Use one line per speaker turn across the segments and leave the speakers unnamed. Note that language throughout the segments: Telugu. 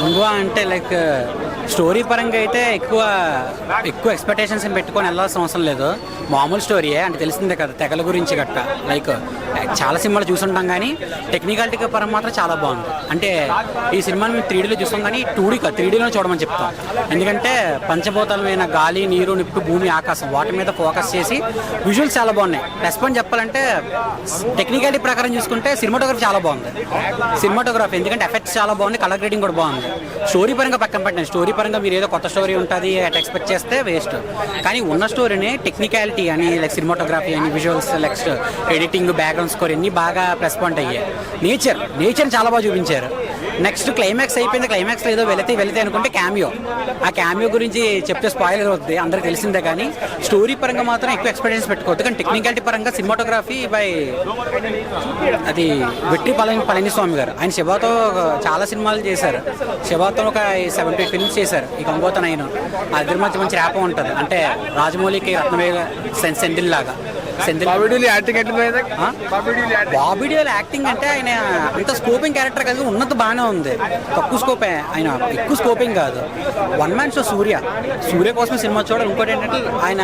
అంగువా అంటే లైక్ స్టోరీ పరంగా అయితే ఎక్కువ ఎక్కువ ఎక్స్పెక్టేషన్స్ పెట్టుకొని వెళ్ళాల్సిన అవసరం లేదు. మామూలు స్టోరీయే అంటే తెలిసిందే కదా తెగల గురించి గట్ట. లైక్ చాలా సినిమాలు చూసుంటాం కానీ టెక్నికాలిటీ పరం మాత్రం చాలా బాగుంది. అంటే ఈ సినిమాని మేము త్రీడీలో చూస్తాం కానీ టూడీ త్రీడీలో చూడమని చెప్తాం. ఎందుకంటే పంచభూతాలమైన గాలి నీరు నిప్పు భూమి ఆకాశం వాటి మీద ఫోకస్ చేసి విజువల్స్ చాలా బాగున్నాయి. రెస్పాండ్ చెప్పాలంటే టెక్నికాలిటీ ప్రకారం చూసుకుంటే సినిమాటోగ్రఫీ చాలా బాగుంది. సినిమాటోగ్రఫీ ఎందుకంటే ఎఫెక్ట్స్ చాలా బాగుంది కలర్ గ్రేడింగ్ కూడా బాగుంది. స్టోరీ పరంగా పక్కన పెట్టండి. స్టోరీ పరంగా మీరు ఏదో కొత్త స్టోరీ ఉంటుంది అట్ ఎక్స్పెక్ట్ చేస్తే వేస్ట్ కానీ ఉన్న స్టోరీని టెక్నికాలిటీ అని లైక్ సినిమాటోగ్రఫీ అని visuals next editing background score ఇన్ని బాగా ప్లస్ అయ్యాయి. నేచర్ నేచర్ చాలా బాగా చూపించారు. నెక్స్ట్ క్లైమాక్స్ అయిపోయింది. క్లైమాక్స్ ఏదో వెళితే వెళితే అనుకుంటే క్యామియో. ఆ క్యామియో గురించి చెప్తే స్పాయిలర్ అవుతుంది అందరికి తెలిసిందే కానీ స్టోరీ పరంగా మాత్రం ఎక్కువ ఎక్స్పీరియన్స్ పెట్టుకోవద్దు. కానీ టెక్నికాలిటీ పరంగా సినిమాటోగ్రఫీ బై అది వెట్టి పళని పళనిస్వామి గారు. ఆయన శివాతో చాలా సినిమాలు చేశారు. శివాతో ఒక సెవెంటీ ఫిల్మ్స్ చేశారు. ఈ గంగోత నైన్ అద్దరి మధ్య మంచి ర్యాపం ఉంటుంది. అంటే రాజమౌళికి రత్నవేల సెన్ లాగా.
బాబీడీలు యాక్టింగ్
బాబీ డియోల్ అంటే ఆయన అంత స్కోపింగ్ క్యారెక్టర్ కాదు ఉన్నత బాగానే ఉంది. తక్కువ స్కోపే ఆయన ఎక్కువ స్కోపింగ్ కాదు. One man show Suriya. Suriya కోసం సినిమా చూడాలి. ఇంకోటి ఏంటంటే ఆయన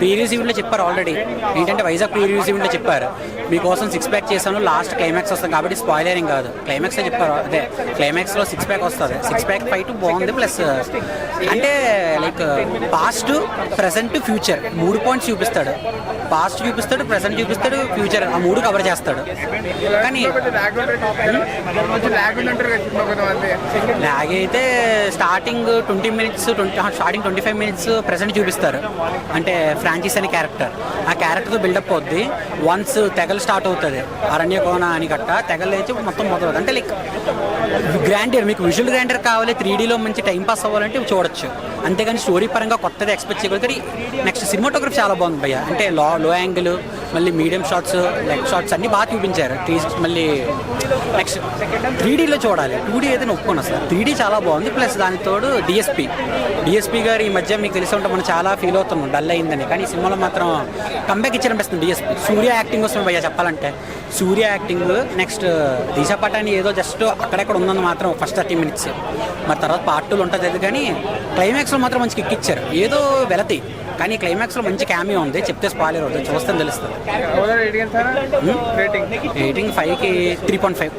ప్రీ ఈవెంట్లో చెప్పారు ఆల్రెడీ ఏంటంటే వైజాగ్ ప్రీ ఈవెంట్లో చెప్పారు. మీకోసం సిక్స్ ప్యాక్ చేశాను లాస్ట్ క్లైమాక్స్ వస్తుంది కాబట్టి స్పాయిలరింగ్ కాదు. క్లైమాక్స్ చెప్పారు అదే క్లైమాక్స్లో సిక్స్ ప్యాక్ వస్తుంది. సిక్స్ ప్యాక్ ఫైట్ బాగుంది ప్లస్ అంటే లైక్ పాస్ట్ ప్రజెంట్ ఫ్యూచర్ మూడు పాయింట్స్ చూపిస్తాడు. పాస్ట్ చూపిస్తాడు ప్రజెంట్ చూపిస్తాడు ఫ్యూచర్ ఆ మూడు కవర్ చేస్తాడు. కానీ
ల్యాగ్
లాగ్ అయితే starting twenty minutes twenty starting twenty five minutes present చూపిస్తారు. అంటే ఫ్రాంచైజ్ అనే క్యారెక్టర్. ఆ క్యారెక్టర్ బిల్డప్ అవుద్ది. వన్స్ తెగలు స్టార్ట్ అవుతుంది. అరణ్యకోన అని గట్ట తెగలు అయితే మొత్తం మొదలవుతుంది. అంటే లైక్ గ్రాండర్ మీకు విజువల్ గ్రాండర్ కావాలి త్రీడీలో మంచి టైం పాస్ అవ్వాలంటే చూడొచ్చు. అంతేగాని స్టోరీ పరంగా కొత్తది ఎక్స్పెక్ట్ చేయగలుగుతారు. నెక్స్ట్ సినిమాటోగ్రఫీ చాలా బాగుంది భయ్య. అంటే లో లో యాంగిల్ మళ్ళీ మీడియం షార్ట్స్ లెగ్ షార్ట్స్ అన్ని బాగా చూపించారు. త్రీ మళ్ళీ నెక్స్ట్ త్రీడీలో చూడాలి. టూ డీ అయితే ఒప్పుకున్నా సార్ త్రీడీ చాలా బాగుంది. ప్లస్ దానికి తోడు డిఎస్పి డిఎస్పి గారు ఈ మధ్య మీకు తెలిసి ఉంటే మనం చాలా ఫీల్ అవుతున్నాం. డల్ అయిందని. కానీ ఈ సినిమాలో మాత్రం కంబ్యాక్ ఇచ్చారనిపిస్తుంది డిఎస్పి సూర్య యాక్టింగ్ వస్తుంది భయ్య చెప్పాలంటే. సూర్య యాక్టింగ్ నెక్స్ట్ దిశా పటాని ఏదో జస్ట్ అక్కడెక్కడ ఉందని మాత్రం ఫస్ట్ థర్టీ మినిట్స్ మరి తర్వాత పార్ట్ టూలు ఉంటుంది అది. కానీ క్లైమాక్స్లో మాత్రం మంచి కిక్ ఇచ్చారు. ఏదో వెలతి. కానీ క్లైమాక్స్లో మంచి క్యామియో ఉంది. చెప్తే స్పాయిలర్ అవుతుంది చూస్తే తెలుస్తుంది. రేటింగ్ ఫైవ్కి త్రీ పాయింట్ ఫైవ్